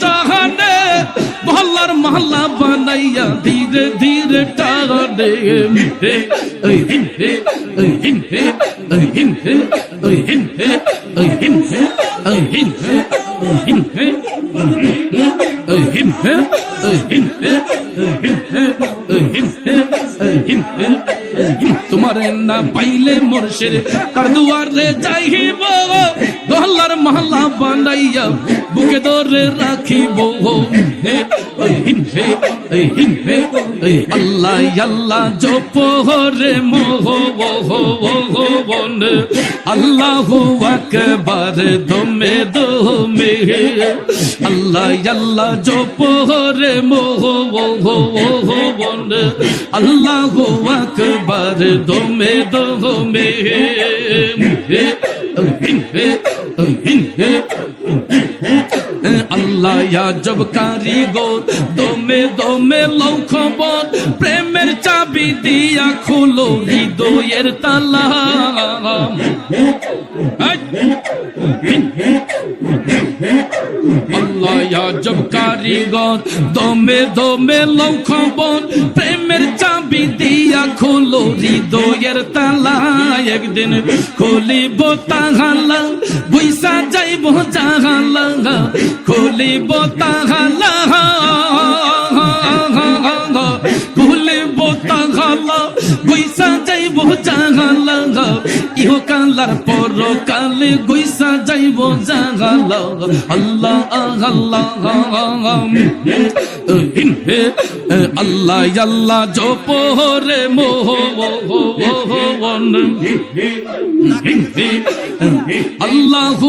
জাহানে মহল্লার মহল্লা বানাইয়া ধীরে ধীরে টানে হে ওই হিন হে ওই হিন হে ওই হিন হে ওই হিন হে ওই হিন হে ওই হিন হে ওই হিন হে ওই ওই হিন হে ওই ওই হিন ওই হে না পাইলে মোরশের কার যাইব মহল্লা বানাইয়া করে রাখিব। আল্লাহ আল্লাহ জপ হরে মোহ আল্লাহ আকবার, দমে দমে। আল্লাহ আল্লাহ জপ হরে মোহ আল্লাহ আকবার, দমে দমে। আল্লাহ জব কারিগর দমে দমে লৌখবর প্রেমের চাবি দিয়া খুলো হৃদয়ের তালা আল্লাহ জব কারিগর দমে দমে লৌখবর প্রেমের চাবি দিয়া খোলো হৃদয়ের তালা, একদিন খুলিব তাহালা, বুইসা যাইব জাহালা, খুলিব তাহালা খুলিব তাহালা, বুইসা যাইব জাহালা ইহকালার পরকালে গুইসা যাইব জাগাল আল্লাহ আল্লাহ আল্লাহ। আল্লাহ জপ রে মোহন আল্লাহ